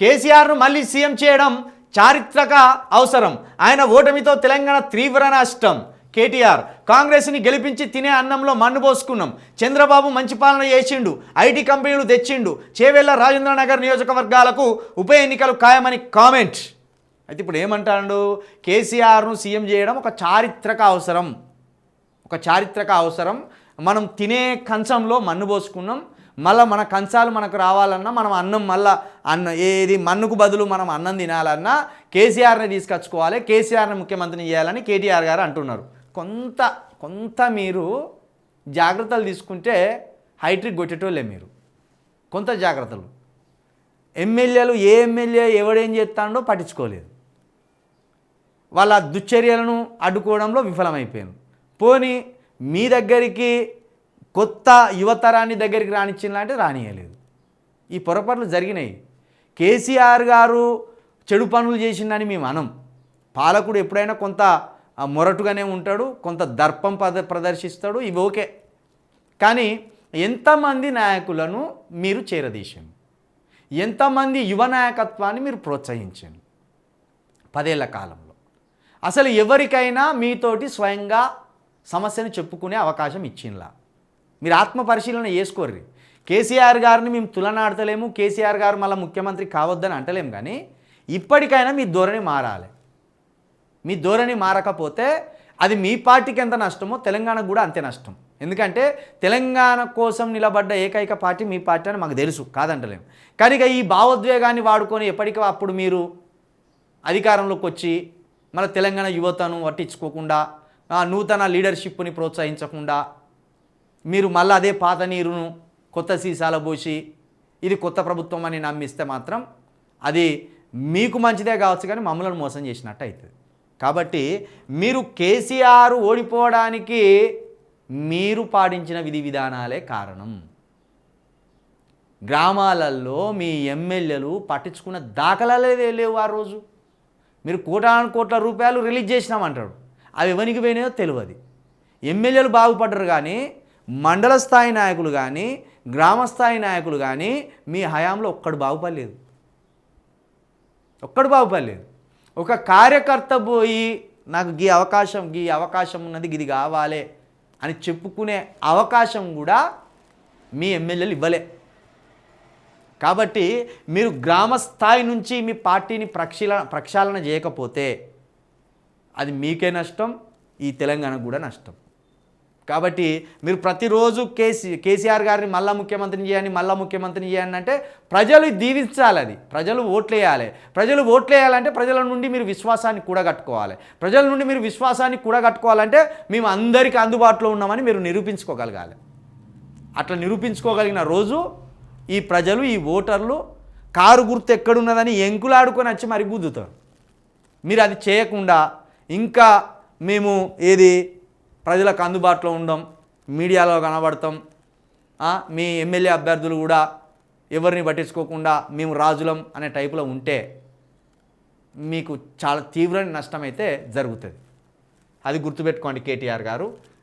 కేసీఆర్ను మళ్ళీ సీఎం చేయడం చారిత్రక అవసరం. ఆయన ఓటమితో తెలంగాణ తీవ్ర నష్టం. కేటీఆర్ కాంగ్రెస్ని గెలిపించి తినే అన్నంలో మన్ను పోసుకున్నాం. చంద్రబాబు మంచి పాలన చేసిండు. ఐటీ కంపెనీలు తెచ్చిండు. చేవెళ్ళ రాజేంద్రనగర్ నియోజకవర్గాలకు ఉప ఎన్నికలు ఖాయమని కామెంట్. అయితే ఇప్పుడు ఏమంటాడు? కేసీఆర్ను సీఎం చేయడం ఒక చారిత్రక అవసరం. ఒక చారిత్రక అవసరం. మనం తినే కంచంలో మన్ను పోసుకున్నాం. మళ్ళీ మన కంచాలు మనకు రావాలన్నా మనం అన్నం మళ్ళీ అన్న ఏది మన్నుకు బదులు మనం అన్నం తినాలన్నా కేసీఆర్ని తీసుకొచ్చుకోవాలి. కేసీఆర్ని ముఖ్యమంత్రిని చేయాలని కేటీఆర్ గారు అంటున్నారు. కొంత కొంత మీరు జాగ్రత్తలు తీసుకుంటే హైట్రిక్ కొట్టేటోళ్ళే మీరు. కొంత జాగ్రత్తలు. ఎమ్మెల్యేలు ఏ ఎమ్మెల్యే ఎవడేం చేస్తాడో పట్టించుకోలేదు. వాళ్ళ దుశ్చర్యలను అడ్డుకోవడంలో విఫలమైపోయాను పోని మీ దగ్గరికి కొత్త యువతరాన్ని దగ్గరికి రానిచ్చిందంటే రానియలేదు. ఈ పొరపాట్లు జరిగినాయి. కేసీఆర్ గారు చెడు పనులు చేసిందని మేము అనం. పాలకుడు ఎప్పుడైనా కొంత మొరటుగానే ఉంటాడు కొంత దర్పం పద ప్రదర్శిస్తాడు ఇవి ఓకే. కానీ ఎంతమంది నాయకులను మీరు చేరదీశాను ఎంతమంది యువ నాయకత్వాన్ని మీరు ప్రోత్సహించాను పదేళ్ళ కాలంలో. అసలు ఎవరికైనా మీతోటి స్వయంగా సమస్యను చెప్పుకునే అవకాశం ఇచ్చింలా మీరు ఆత్మ పరిశీలన చేసుకోర్రి. కేసీఆర్ గారిని మేము తులనాడతలేము కేసీఆర్ గారు మళ్ళీ ముఖ్యమంత్రి కావద్దని అంటలేము కానీ ఇప్పటికైనా మీ ధోరణి మారాలి. మీ ధోరణి మారకపోతే అది మీ పార్టీకి ఎంత నష్టమో తెలంగాణకు కూడా అంతే నష్టం. ఎందుకంటే తెలంగాణ కోసం నిలబడ్డ ఏకైక పార్టీ మీ పార్టీ అని మాకు తెలుసు కాదంటలేము కానీ ఈ భావోద్వేగాన్ని వాడుకొని ఎప్పటికీ అప్పుడు మీరు అధికారంలోకి వచ్చి మన తెలంగాణ యువతను పట్టించుకోకుండా నూతన లీడర్షిప్ని ప్రోత్సహించకుండా మీరు మళ్ళీ అదే పాత నీరును కొత్త సీసాల పోసి ఇది కొత్త ప్రభుత్వం అని నమ్మిస్తే మాత్రం అది మీకు మంచిదే కావచ్చు కానీ మమ్మల్ని మోసం చేసినట్టు అవుతుంది. కాబట్టి మీరు కేసీఆర్ ఓడిపోవడానికి మీరు పాటించిన విధి విధానాలే కారణం. గ్రామాలలో మీ ఎమ్మెల్యేలు పట్టించుకున్న దాఖలాలే లేవు ఆ రోజు. మీరు కోటాను కోట్ల రూపాయలు రిలీజ్ చేసినామంటాడు అవి ఎవరికి పోయినాయో తెలియదు ఎమ్మెల్యేలు బాగుపడ్డరు కానీ మండల స్థాయి నాయకులు కానీ గ్రామ స్థాయి నాయకులు కానీ మీ హయాంలో ఒక్కడు బాగుపడలేదు. ఒక్కడు బాగుపడలేదు. ఒక కార్యకర్త పోయి నాకు గీ అవకాశం గీ అవకాశం ఉన్నది ఇది కావాలి అని చెప్పుకునే అవకాశం కూడా మీ ఎమ్మెల్యేలు ఇవ్వలే. కాబట్టి మీరు గ్రామ స్థాయి నుంచి మీ పార్టీని ప్రక్షీల ప్రక్షాళన చేయకపోతే అది మీకే నష్టం ఈ తెలంగాణకు కూడా నష్టం. కాబట్టి మీరు ప్రతిరోజు కేసీ కేసీఆర్ గారిని మళ్ళా ముఖ్యమంత్రిని చేయండి మళ్ళా ముఖ్యమంత్రిని చేయండి అంటే ప్రజలు దీవించాలి అది. ప్రజలు ఓట్లేయాలి. ప్రజలు ఓట్లేయాలంటే ప్రజల నుండి మీరు విశ్వాసాన్ని కూడగట్టుకోవాలి. ప్రజల నుండి మీరు విశ్వాసాన్ని కూడగట్టుకోవాలంటే మేము అందరికీ అందుబాటులో ఉన్నామని మీరు నిరూపించుకోగలగాలి. అట్లా నిరూపించుకోగలిగిన రోజు ఈ ప్రజలు ఈ ఓటర్లు కారు గుర్తు ఎక్కడున్నదని ఎంకులాడుకొని వచ్చి మరి గుద్దుతారు. మీరు అది చేయకుండా ఇంకా మేము ఏది ప్రజలకు అందుబాటులో ఉండం మీడియాలో కనబడతాం. మీ ఎమ్మెల్యే అభ్యర్థులు కూడా ఎవరిని పట్టించుకోకుండా మేము రాజులం అనే టైపులో ఉంటే మీకు చాలా తీవ్రమైన నష్టం అయితే జరుగుతుంది. అది గుర్తుపెట్టుకోండి కేటీఆర్ గారు.